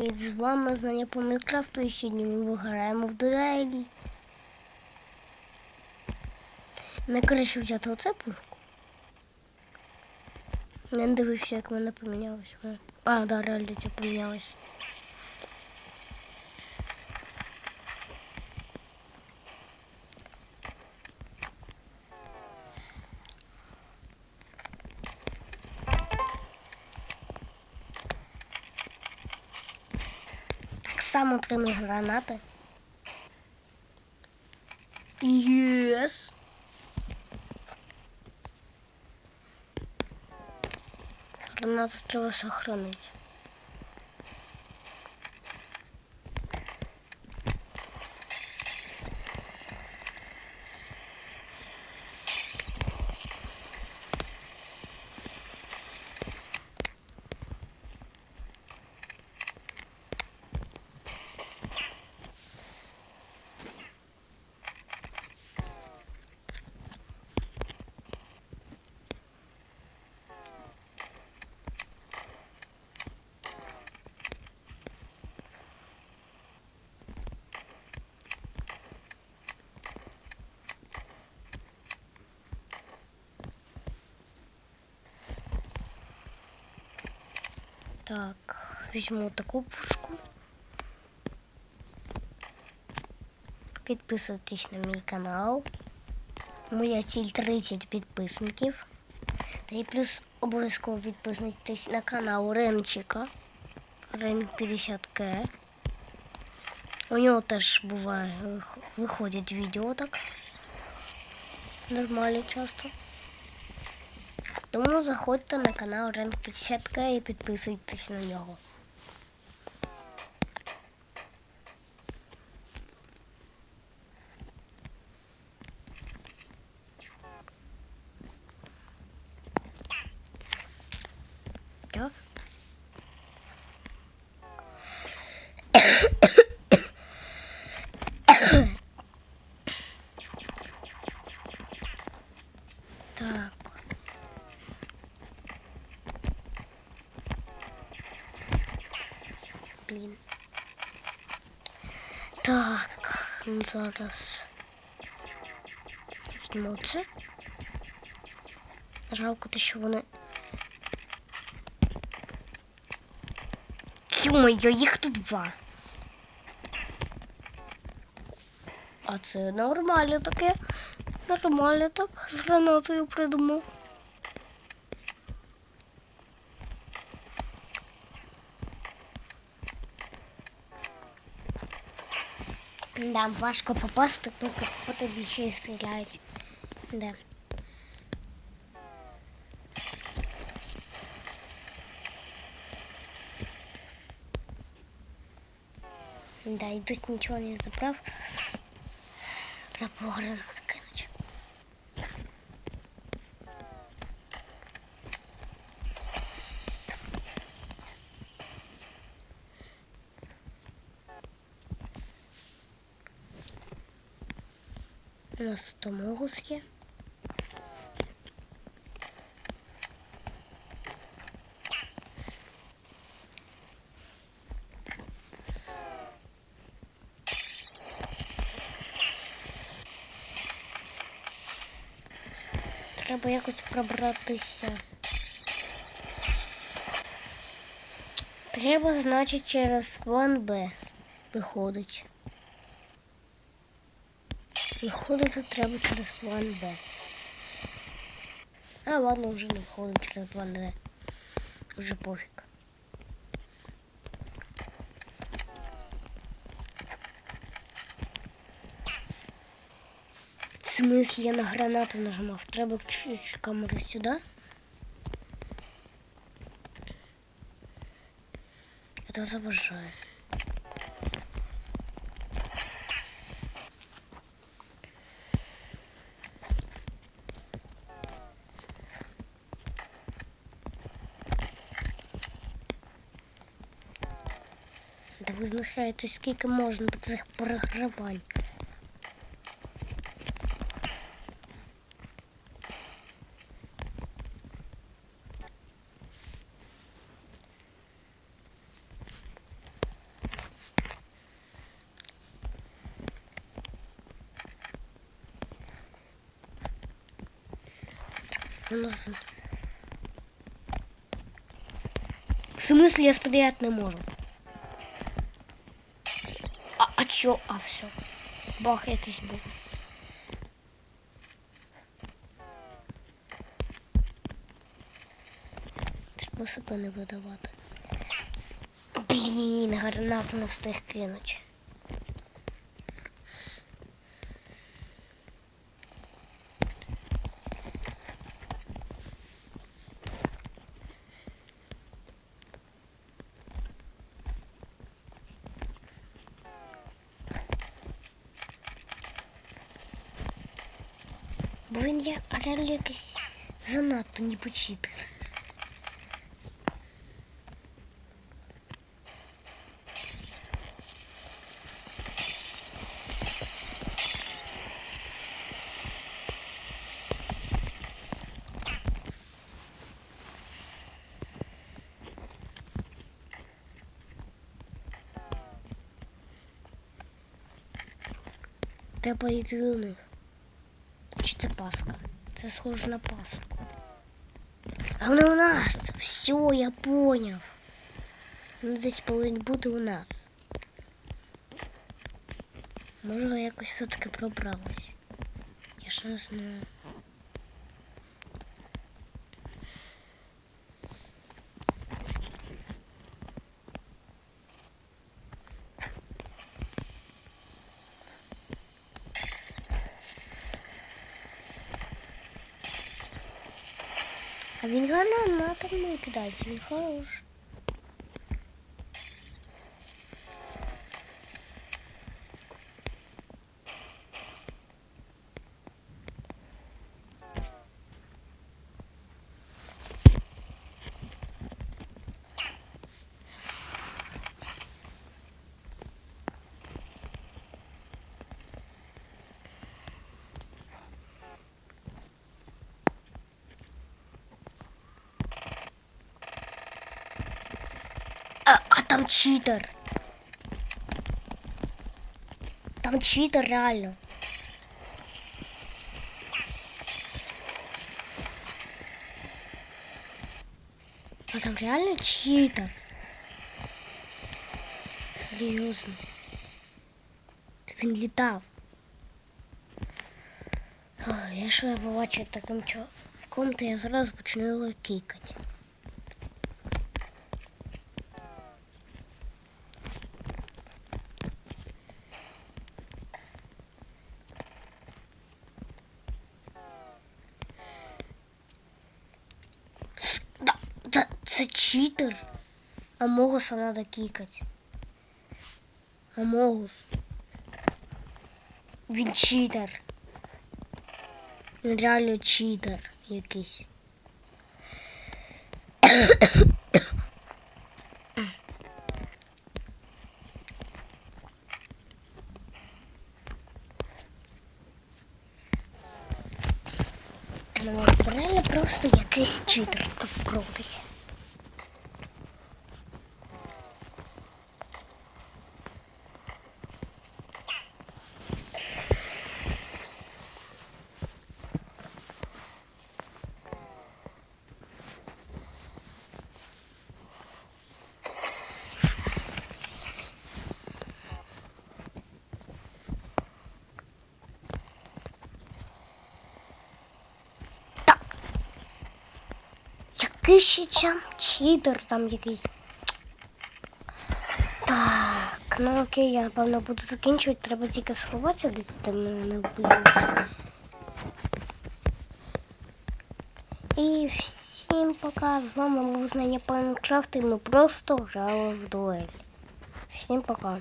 З вами знання по Майнкрафту і сьогодні ми граємо в дуелі. Найкраще взяти оце пушку. Не дивився, як вона помінялась. А, да, реально це помінялось. Так само отримай гранати. Єс. Гранати треба сохранити. Так, візьму таку пушку. Підписуйтесь на мій канал. Моя ціль 30 підписників. Та і плюс обов'язково підписуйтесь на канал Ренчика. Рен 50К. У нього теж буває вих- виходять відео так. Нормально часто. Тому заходьте на канал Ренк 50К і підписуйтесь на нього. Так. Так. Блін. Так, ну, зараз. Візьму це. Жалко те, що вони. Йо-моє, їх тут два. А це нормально таке. Нормально так. З гранатою придумав. Да, важко попасти, поки по тобі ще й стріляють. Да. Да, і тут нічого не забрав. Треба було гранату У нас тут могус є. Треба якось пробратися. Треба, значить, через план Б виходить. Виходити треба через план Б. А, ладно, вже не виходить через план Б. Вже пофіг. В смысле, я на гранату нажимав. Треба чуть-чуть камеру сюди. Это обожаю. визначається, скільки можна цих програвань. В смысле я стрелять не могу? А, а? Все. Бах якийсь був. Треба себе не видавати. Блін, гранату не встиг кинути. Він є реально якийсь занадто не почитер. Треба йти до. Пасха? Це схоже на Пасху. А вона у нас. Все, я поняв. Вона десь повинна бути у нас. Може, якось все-таки пробралась. Я ж не знаю. А він на не кидається, він хорош. там читер. Там читер реально. А там реально читер. Серйозно. Він літав. Ох, Якщо я побачу таким чуваком, то я зразу почну його кікати. Читер. Амогуса надо кікати. Амогус. Він читер. Він реально читер якийсь. Ну, реально просто якийсь читер тут крутить. Який ще чам читер там якийсь. Так, ну окей, я напевно буду закінчувати. Треба тільки сховатися десь де мене не вбили. І всім пока. З вами був знання по Майнкрафту і ми просто грали в дуель. Всім пока.